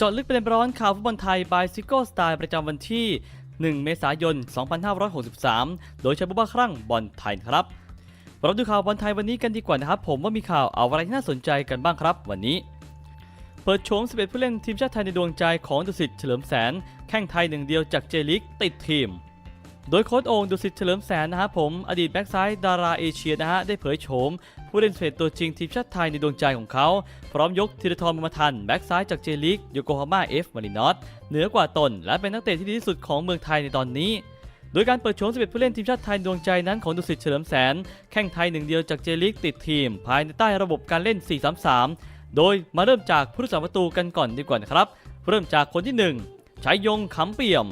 จาะลึกประเด็นร้อนข่าวฟุตบอลไทยบายซิโก้สไตล์ประจำวันที่ 1 เมษายน 2563 โดยใช้บุบ้าครั่งบอลไทยครับ เราดูข่าวบอลไทยวันนี้กันดีกว่านะครับ ผมว่ามีข่าวเอาอะไรที่น่าสนใจกันบ้างครับ วันนี้ เปิดโฉม 11 ผู้เล่นทีมชาติไทยในดวงใจของดุสิตเฉลิมแสน แข่งไทยหนึ่งเดียวจากเจลิกติดทีม โดยโค้ชโองดุสิตเฉลิมแสนนะครับผมอดีตแบ็กซ้ายดาราเอเชียนะฮะได้เผยโฉม ผู้เล่นเฟดตัวจริงทีมชาติไทยในดวงใจของเขา พร้อมยกธีรทรบุญมาทันแบ็กซ้ายจากเจลิกโยโกฮาม่าเอฟมารินอสเหนือกว่าตน และเป็นนักเตะที่ดีที่สุดของเมืองไทยในตอนนี้โดยการเปิดโฉม11 ผู้เล่นทีมชาติไทยดวงใจนั้นของดุสิตเฉลิมแสน แข่งไทยหนึ่งเดียวจากเจลิกติดทีม ภายในใต้ระบบการเล่น 4-3-3 โดยมาเริ่มจากผู้รักษาประตูกันก่อนดีกว่านะครับ เริ่มจากคนที่หนึ่งชายยงขำเปี่ยม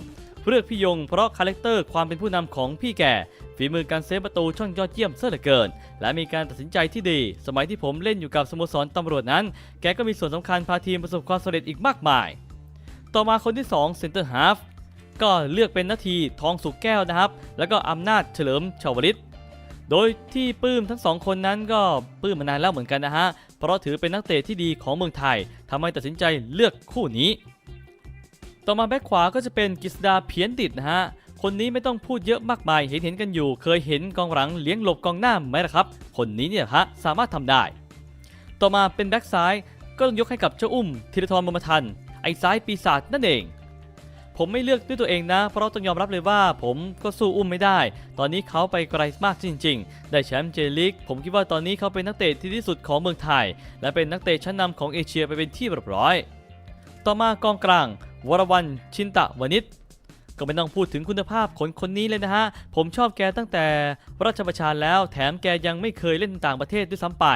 เลือกพี่ยงเพราะคาแรคเตอร์ความเป็นผู้นำของพี่แก่ ฝีมือการเซฟประตูช่างยอดเยี่ยมเสียเหลือเกิน และมีการตัดสินใจที่ดี สมัยที่ผมเล่นอยู่กับสโมสรตำรวจนั้น แกก็มีส่วนสำคัญพาทีมประสบความสำเร็จอีกมากมาย ต่อมาคนที่2เซนเตอร์ฮาฟก็เลือกเป็นนาทีทองสุกแก้วนะครับ แล้วก็อำนาจเฉลิมชาวลิตโดยที่ปื้มทั้งสองคนนั้นก็ปื้มมานานแล้วเหมือนกันนะฮะ เพราะถือเป็นนักเตะที่ดีของเมืองไทยทำให้ตัดสินใจเลือกคู่นี้ ต่อมาแบ็คขวาก็จะเป็นกฤษดาเพียนดิตนะฮะคนนี้ไม่ต้องพูดเยอะมากมายเห็นเห็นกันอยู่ เคยเห็นกองหลังเลี้ยงหลบกองหน้าไหมล่ะครับ คนนี้เนี่ยฮะสามารถทำได้ ต่อมาเป็นแบ็คซ้ายก็ต้องยกให้กับเจ้าอุ้มธีรทรบุญมทันไอ้ซ้ายปีศาจนั่นเอง ผมไม่เลือกด้วยตัวเองนะ เพราะต้องยอมรับเลยว่า ผมก็สู้อุ้มไม่ได้ ตอนนี้เขาไปไกลมากจริง ๆ ได้แชมป์เจลิกผมคิดว่าตอนนี้เขาเป็นนักเตะที่ดีที่สุดของเมืองไทย และเป็นนักเตะชั้นนำของเอเชียไปเป็นที่เรียบร้อย ต่อมากองกลางวรวันชินตะวนิชก็ไม่ต้องพูดถึงคุณภาพคนคนนี้เลยนะฮะ ผมชอบแกตั้งแต่ราชประชาแล้ว แถมแกยังไม่เคยเล่นต่างประเทศด้วยซ้ำไป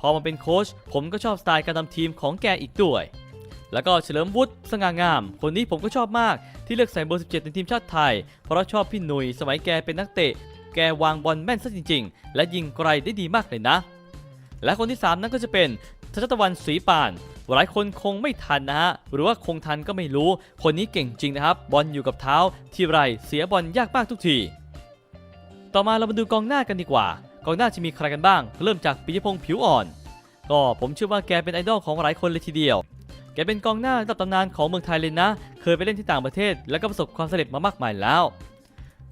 พอมาเป็นโค้ชผมก็ชอบสไตล์การทำทีมของแกอีกด้วย แล้วก็เฉลิมวุฒิสง่างาม คนนี้ผมก็ชอบมากที่เลือกใส่เบอร์17ในทีมชาติไทย เพราะชอบพี่หนุยสมัยแกเป็นนักเตะ แกวางบอลแม่นซะจริง ๆ และยิงไกลได้ดีมากเลยนะ และคนที่ 3 นั่นก็จะเป็นทัชตะวันศรีปาน หลายคนคงไม่ทันนะฮะหรือว่าคงทันก็ไม่รู้ คนนี้เก่งจริงนะครับ บอลอยู่กับเท้า ทีไรเสียบอลยากมากทุกที ต่อมาเรามาดูกองหน้ากันดีกว่า กองหน้าจะมีใครกันบ้าง เริ่มจากปิยพงษ์ผิวอ่อน ก็ผมเชื่อว่าแกเป็นไอดอลของหลายคนเลยทีเดียวแกเป็นกองหน้าระดับตำนานของเมืองไทยเลยนะ เคยไปเล่นที่ต่างประเทศ แล้วก็ประสบความสำเร็จมามากมายแล้ว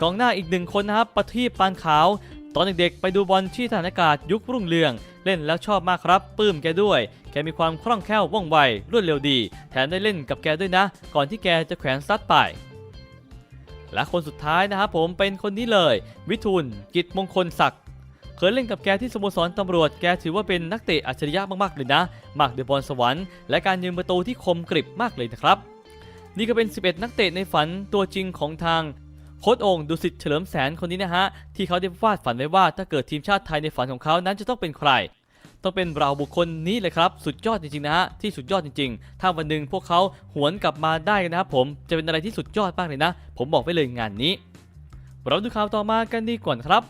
กองหน้าอีกหนึ่งคนนะครับปทีปปานขาว ตอนเด็กๆไปดูบอลที่ฐานอากาศยุครุ่งเรือง เล่นแล้วชอบมากครับปลื้มแกด้วยแกมีความคล่องแคล่วว่องไวรวดเร็วดี แถมได้เล่นกับแกด้วยนะ ก่อนที่แกจะแขวนซัดไป และคนสุดท้ายนะครับผมเป็นคนนี้เลย วิทูลกิจมงคลศักดิ์เคยเล่นกับแกที่สโมสรตำรวจ แกถือว่าเป็นนักเตะอัจฉริยะมากๆเลยนะมากด้วยบอลสวรรค์และการยิงประตูที่คมกริบมากเลยนะครับ นี่ก็เป็น 11 นักเตะในฝันตัวจริงของทางโค้ชโองดุสิตเฉลิมแสนคนนี้นะฮะ ที่เขาได้วาดฝันไว้ว่าถ้าเกิดทีมชาติไทยในฝันของเขานั้นจะต้องเป็นใคร ต้องเป็นเราบุคคลนี้เลยครับ สุดยอดจริงๆนะฮะที่สุดยอดจริง ๆ ถ้าวันหนึ่งพวกเขาหวนกลับมาได้นะครับผมจะเป็นอะไรที่สุดยอดมากเลยนะ ผมบอกไว้เลยงานนี้ เราดูข่าวต่อมากันดีก่อนครับ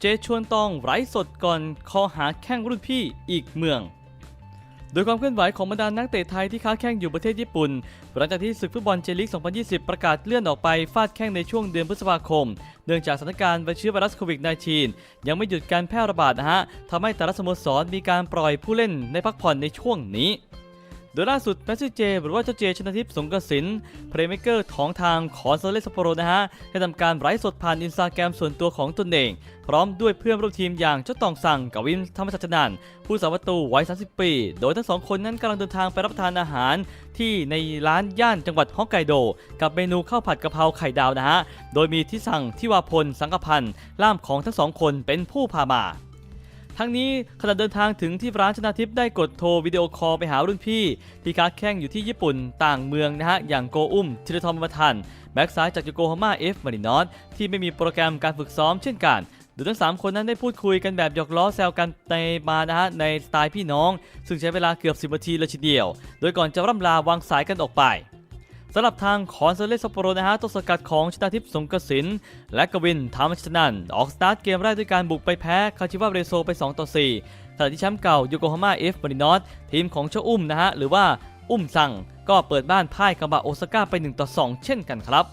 เจชวนตองไร้สดก่อนคอหาแข้งรุ่นพี่อีกเมือง โดยความเคลื่อนไหวของบรรดานักเตะไทยที่ค้าแข้งอยู่ประเทศญี่ปุ่น หลังจากที่ศึกฟุตบอลเจลิก 2020 ประกาศเลื่อนออกไปฟาดแข้งในช่วงเดือนพฤษภาคม เนื่องจากสถานการณ์เชื้อไวรัสโควิด -19 ยังไม่หยุดการแพร่ระบาดนะฮะทำให้แต่ละสโมสรมีการปล่อยผู้เล่นในพักผ่อนในช่วงนี้ โดยล่าสุดแมสซี่เจ หรือว่าเจ้าเจชนะทิพย์สงกระสินเพลย์เมเกอร์ของทางขอนซาเลสปโปโรนะฮะได้ทำการไลฟ์สดผ่านอินสตาแกรมส่วนตัวของตนเอง พร้อมด้วยเพื่อนร่วมทีมอย่างเจ้าตองสั่งกับวินธรรมชัชนันท์ผู้สาประตูวัย 30 ปี โดยทั้งสองคนนั้นกำลังเดินทางไปรับประทานอาหาร ที่ในร้านย่านจังหวัดฮอกไกโด กับเมนูข้าวผัดกะเพราไข่ดาวนะฮะโดยมีที่สั่งที่วาพลสังกพันธ์ล่ามของทั้งสองคนเป็นผู้พามา ทั้งนี้ขณะเดินทางถึงที่ร้านชนาทิพย์ได้กดโทรวิดีโอคอลไปหารุ่นพี่ ที่ค้าแข่งอยู่ที่ญี่ปุ่นต่างเมืองนะฮะ อย่างโกอุ้มธีรทรบุญมาทันแบ็กซ้ายจากโยโกฮาม่าเอฟมารินอสที่ไม่มีโปรแกรมการฝึกซ้อมเช่นกันโดยทั้ง 3 คนนั้นได้พูดคุยกันแบบหยอกล้อแซวกันในมานะฮะในสไตล์พี่น้อง ซึ่งใช้เวลาเกือบ 10นาทีเลยทีเดียว โดยก่อนจะร่ำลาวางสายกันออกไป สำหรับทางคอนเซเลสซัปโปโรนะฮะต้นสกัดของชนาทิพย์สงกระสิน และกวินธรรมชนันออกสตาร์ทเกมแรกด้วยการบุกไปแพ้คาชิวาเรโซไป 2 ต่อ4ขณะที่แชมป์เก่าโยโกฮาม่าเอฟมารินอสทีมของเจ้าอุ้มนะฮะหรือว่าอุ้มสั่งก็เปิดบ้านพ่ายกาบะโอซาก้าไป 1 ต่อ 2 เช่นกันครับ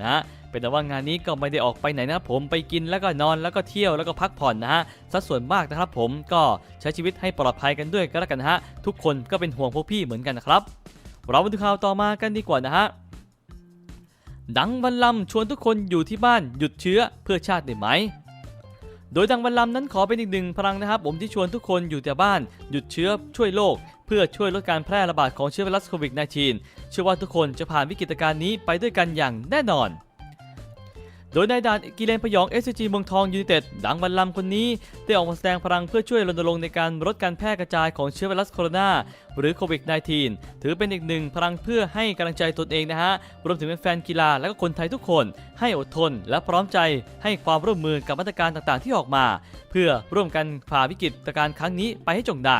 นะฮะเป็นแต่ว่างานนี้ก็ไม่ได้ออกไปไหนนะผมไปกินแล้วก็นอนแล้วก็เที่ยวแล้วก็พักผ่อนนะฮะสัดส่วนมากนะครับผมก็ใช้ชีวิตให้ปลอดภัยกันด้วยก็แล้วกันนะฮะทุกคนก็เป็นห่วงพวกพี่เหมือนกันนะครับ เรามาดูข่าวต่อมากันดีกว่านะฮะดังบันลำชวนทุกคนอยู่ที่บ้านหยุดเชื้อเพื่อชาติได้ไหม โดยดังบันลำนั้นขอเป็นอีกหนึ่งพลังนะครับ ผมที่ชวนทุกคนอยู่แต่บ้านหยุดเชื้อช่วยโลก เพื่อช่วยลดการแพร่ระบาดของเชื้อไวรัสโควิด -19 เชื่อว่าทุกคนจะผ่านวิกฤตการณ์นี้ไปด้วยกันอย่างแน่นอน โดยนายด่านกิเลนพยอง SCG เมืองทองยูไนเต็ดดังบันลำคนนี้ ได้ออกมาแสดงพลังเพื่อช่วยรณรงค์ในการลดการแพร่กระจายของเชื้อไวรัสโคโรนาหรือโควิด -19 ถือเป็นอีกหนึ่งพลังเพื่อให้กำลังใจตนเองนะฮะ รวมถึงแฟนกีฬาและก็คนไทยทุกคน ให้อดทน และพร้อมใจให้ความร่วมมือกับมาตรการต่างๆ ที่ออกมา เพื่อร่วมกันฝ่าวิกฤตการณ์ครั้งนี้ไปให้จงได้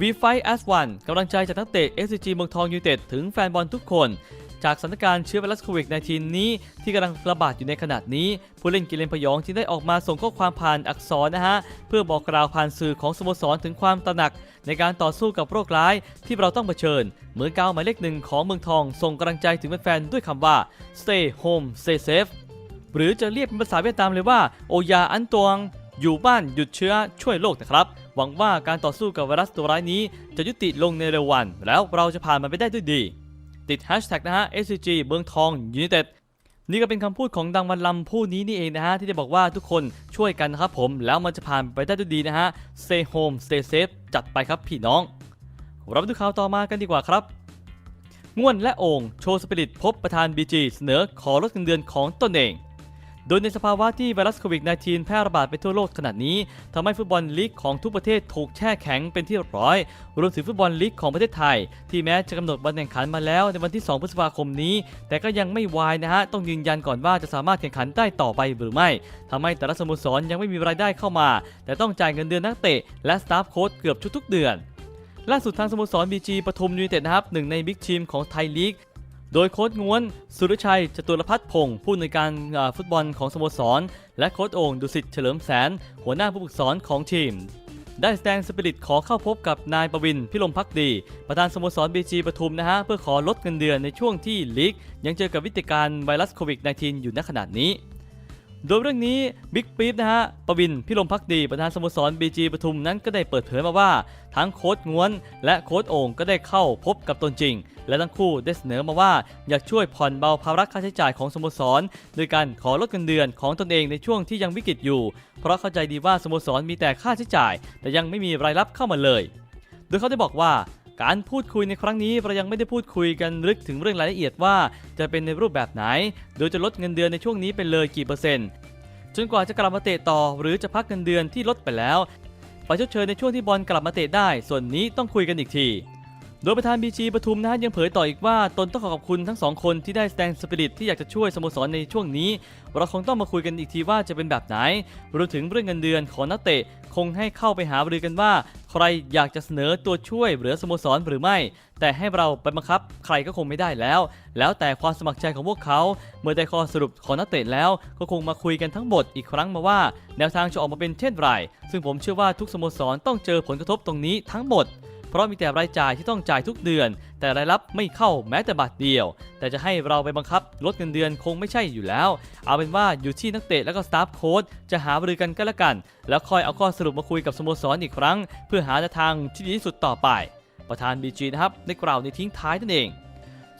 We Fight as One กำลังใจจากนักเตะ SCG เมืองทองยูไนเต็ดถึงแฟนบอลทุกคน จากสถานการณ์เชื้อไวรัสโควิด -19 นี้ ที่กำลังระบาดอยู่ในขณะนี้ ผู้เล่นกิเลนพยองจึงได้ออกมาส่งข้อความผ่านอักษรนะฮะ เพื่อบอกกล่าวผ่านสื่อของสโมสรถึงความตระหนัก ในการต่อสู้กับโรคร้ายที่เราต้องเผชิญ เหมือนกาวหมายเลขหนึ่งของเมืองทอง ส่งกำลังใจถึงแฟนๆด้วยคำว่า stay home stay safe หรือจะเรียกเป็นภาษาเวียดนามเลยว่า โอยาอันตวง อยู่บ้านหยุดเชื้อช่วยโลกนะครับ หวังว่าการต่อสู้กับไวรัสตัวร้ายนี้ จะยุติลงในเร็ววัน แล้วเราจะผ่านมันไปได้ด้วยดี ติดแฮชแท็กนะฮะ SCG เมืองทองยูนิเต็ดนี่ก็เป็นคำพูดของดังวันลำผู้นี้นี่เองนะฮะ ที่ได้บอกว่าทุกคนช่วยกันนะครับผม แล้วมันจะผ่านไปได้ด้วยดีนะฮะ Stay home stay safe จัดไปครับพี่น้อง รับดูข่าวต่อมากันดีกว่าครับง่วนและโองโชว์สปิริตพบประธาน BG เสนอขอลดเงินเดือนของตนเอง โดยในสภาวะที่ไวรัสโควิด -19 แพร่ระบาดไปทั่วโลกขนาดนี้ทำให้ฟุตบอลลีกของทุกประเทศถูกแช่แข็งเป็นที่ร้อย รวมถึงฟุตบอลลีกของประเทศไทย ที่แม้จะกำหนดวันแข่งขันมาแล้วในวันที่ 2 พฤษภาคมนี้ แต่ก็ยังไม่วายนะฮะ ต้องยืนยันก่อนว่าจะสามารถแข่งขันได้ต่อไปหรือไม่ทำให้แต่ละสโมสรยังไม่มีรายได้เข้ามา แต่ต้องจ่ายเงินเดือนนักเตะและสตาฟโค้ชเกือบทุกๆเดือนล่าสุดทางสโมสร BG ปทุมยูไนเต็ดนะครับหนึ่งในบิ๊กทีมของไทยลีก โดยโค้ชง้วน สุรชัย จตุรพัฒน์พงศ์ผู้ในวยการฟุตบอลของสโมสร และโค้ชโอ่งดุสิตเฉลิมแสน หัวหน้าผู้ฝึกสอนของทีม ได้แสดงสปิริตขอเข้าพบกับนายประวินพิลมพักดี ประธานสโมสรบีจีปทุมนะฮะ เพื่อขอลดเงินเดือนในช่วงที่ลีก ยังเจอกับวิกฤตการไวรัสโควิด -19 อยู่ณขณะนี้ โดยเรื่องนี้บิ๊กปี๊บนะฮะประวินพิรมพักดีประธานสโมสรบีจีปทุมนั้นก็ได้เปิดเผยมาว่า ทั้งโค้ชง้วน และโค้ชโอ่งก็ได้เข้าพบกับตนจริง และทั้งคู่ได้เสนอมาว่าอยากช่วยผ่อนเบาภาระค่าใช้จ่ายของสโมสร โดยการขอลดเงินเดือนของตนเองในช่วงที่ยังวิกฤตอยู่ เพราะเข้าใจดีว่าสโมสรมีแต่ค่าใช้จ่าย แต่ยังไม่มีรายรับเข้ามาเลย โดยเขาได้บอกว่า การพูดคุยในครั้งนี้เรายังไม่ได้พูดคุยกันลึกถึงเรื่องรายละเอียดว่า จะเป็นในรูปแบบไหน โดยจะลดเงินเดือนในช่วงนี้ไปเลยกี่เปอร์เซ็นต์จนกว่าจะกลับมาเตะต่อ หรือจะพักเงินเดือนที่ลดไปแล้ว ไปชดเชยในช่วงที่บอลกลับมาเตะได้ ส่วนนี้ต้องคุยกันอีกที โดยประธานบีจีปทุมนะฮะยังเผยต่ออีกว่าตนต้องขอขอบคุณทั้งสองคนที่ได้แสดงสปิริตที่อยากจะช่วยสโมสรในช่วงนี้ เราคงต้องมาคุยกันอีกทีว่าจะเป็นแบบไหนรวมถึงเรื่องเงินเดือนของนักเตะคงให้เข้าไปหาบรือกันว่า ใครอยากจะเสนอตัวช่วยเหลือสโมสรหรือไม่ แต่ให้เราไปบังคับ ใครก็คงไม่ได้แล้ว แล้วแต่ความสมัครใจของพวกเขา เมื่อได้ข้อสรุปของนักเตะแล้วก็คงมาคุยกันทั้งหมดอีกครั้งมาว่า แนวทางจะออกมาเป็นเช่นไรซึ่งผมเชื่อว่าทุกสโมสรต้องเจอผลกระทบตรงนี้ทั้งหมด เพราะมีแต่รายจ่ายที่ต้องจ่ายทุกเดือน แต่รายรับไม่เข้าแม้แต่บาทเดียว แต่จะให้เราไปบังคับลดเงินเดือนคงไม่ใช่อยู่แล้ว เอาเป็นว่าอยู่ที่นักเตะและก็สตาฟโค้ชจะหาบริกันก็แล้วกัน แล้วคอยเอาข้อสรุปมาคุยกับสโมสรอีกครั้ง เพื่อหาแนวทางที่ดีที่สุดต่อไป ประธานดีจีนะครับได้กล่าวในทิ้งท้ายนั่นเอง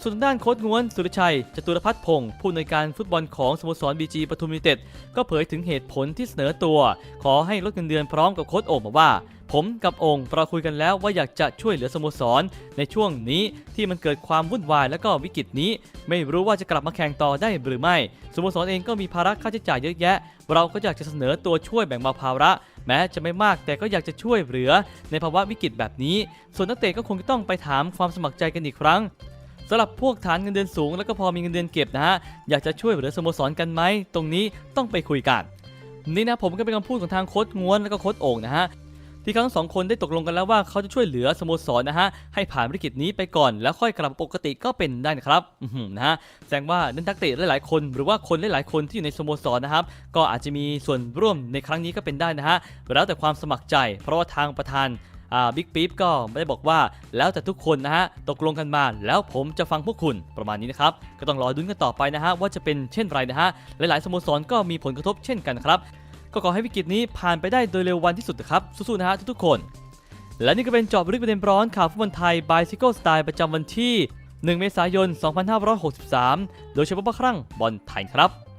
ส่วนทางด้านโค้ชง้วนสุรชัยจตุรพัฒน์พงศ์ผู้อำนวยการฟุตบอลของสโมสรบีจีปทุมยูไนเต็ดก็เผยถึงเหตุผลที่เสนอตัว ขอให้ลดเงินเดือนพร้อมกับโค้ชโอ่งมาว่า ผมกับองค์เราคุยกันแล้วว่าอยากจะช่วยเหลือสโมสร ในช่วงนี้ที่มันเกิดความวุ่นวายและก็วิกฤตนี้ ไม่รู้ว่าจะกลับมาแข่งต่อได้หรือไม่สโมสรเองก็มีภาระค่าใช้จ่ายเยอะแยะ เราก็อยากจะเสนอตัวช่วยแบ่งเบาภาระแม้จะไม่มากแต่ก็อยากจะช่วยเหลือในภาวะวิกฤตแบบนี้ ส่วนนักเตะก็คงจะต้องไปถามความสมัครใจกันอีกครั้ง สำหรับพวกฐานเงินเดือนสูง แล้วก็พอมีเงินเดือนเก็บนะฮะอยากจะช่วยเหลือสโมสรกันไหมตรงนี้ต้องไปคุยกันนี่นะผมก็เป็นคำพูดของทางโค้ชง้วนแล้วก็โค้ชโอ่งนะฮะที่ทั้งสองคนได้ตกลงกันแล้วว่าเขาจะช่วยเหลือสโมสรนะฮะให้ผ่านวิกฤตนี้ไปก่อนแล้วค่อยกลับปกติก็เป็นได้นะครับนะฮะแสดงว่านักนักเตะหลายๆคน หรือว่าคนหลายๆคนที่อยู่ในสโมสรนะครับ ก็อาจจะมีส่วนร่วมในครั้งนี้ก็เป็นได้นะฮะแล้วแต่ความสมัครใจ เพราะว่าทางประธาน บิ๊กปี๊บก็ไม่ได้บอกว่าแล้วแต่ทุกคนนะฮะตกลงกันมาแล้วผมจะฟังพวกคุณประมาณนี้นะครับก็ต้องรอดุนกันต่อไปนะฮะว่าจะเป็นเช่นไรนะฮะหลายๆสโมสรก็มีผลกระทบเช่นกันครับก็ขอให้วิกฤตนี้ผ่านไปได้โดยเร็ววันที่สุดนะครับสู้ๆนะฮะทุกๆคน และนี่ก็เป็นจอบลึกประเด็นร้อนข่าวฟุตบอลไทยบายซิโก้สไตล์ประจำวันที่ 1 เมษายน 2563 โดยเฉพาะครั้งบอลไทยครับ